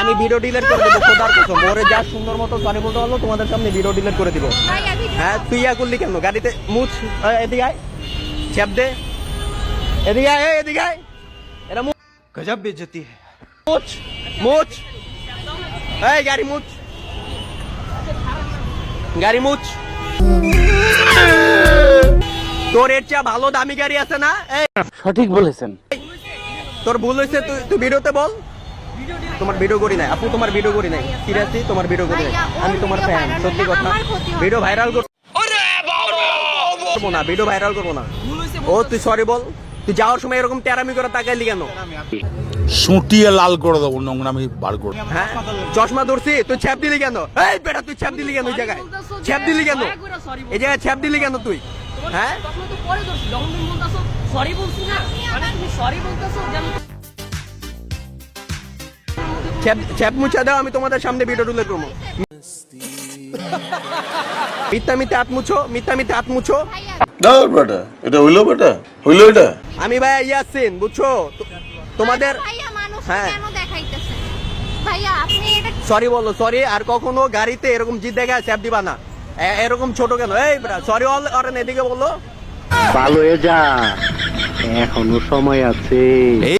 আমি video delete করে দেবো খোদার কসম। ওরে যা সুন্দর মতো সরি বলতে পারল তোমাদের সামনে ভিডিও ডিলেট করে দিব। হ্যাঁ তুই ইয়া করলি কেন? গাড়িতে মুছ এদিকে আয়। ছেপ দে। এদিকে আয় এদিকে আয়। এরা গজব বেজতি মুছ মুছ। এই গাড়ি মুছ। গাড়ি মুছ। তোর এর চেয়ে ভালো দামি গাড়ি আছে না? সঠিক বলেছেন। তোর ভুল হয়েছে তুই ভিডিওতে বল। তোমার ভিডিও করি নাই। আপু তোমার ভিডিও করি নাই। সিরিয়াসলি তোমার ভিডিও করি নাই। আমি তোমার ফ্যান সত্যি হলে কথা। ভিডিও ভাইরাল করব না ভিডিও ভাইরাল করব না। ও তুই সরি বল। তুই যাওয়ার সময় এরকম টেরামি করে তাকাইলি কেন? সুটিয়ে লাল করে দেবো নোংরামি বার করে হ্যাঁ? চশমা ধরছি তুই ছ্যাপ দিলি কেন? এই বেটা তুই ছ্যাপ দিলি কেন ওই জায়গায়? ছ্যাপ দিলি কেন? এই জায়গায় ছ্যাপ দিলি কেন তুই? হ্যাঁ? তখন তো পরে ধরছি যখন তুমি বলতেছো সরি বলছি না মানে তুমি সরি বলতেছো ছ্যাপ মুছা দাও আমি তোমাদের সামনে ভিডিও তুলে করব মিথ্যা মিথ্যা হাত মুছো মিথ্যা মিথ্যা হাত মুছো। না বেটা এটা হইল বেটা হইল এটা। আমি ভাই ইয়াসিন বুঝছ? তোমাদের হ্যাঁ। কেন দেখাইতেছেন ভাইয়া আপনি এটা সরি বলো সরি আর কখনো গাড়িতে এরকম জিদ দেখা স্যাপ দিবা না। এরকম ছোট কেন? এই সরি অল অরেন এদিকে বলো। ভালো হয়ে যা। এখনও সময় আছে।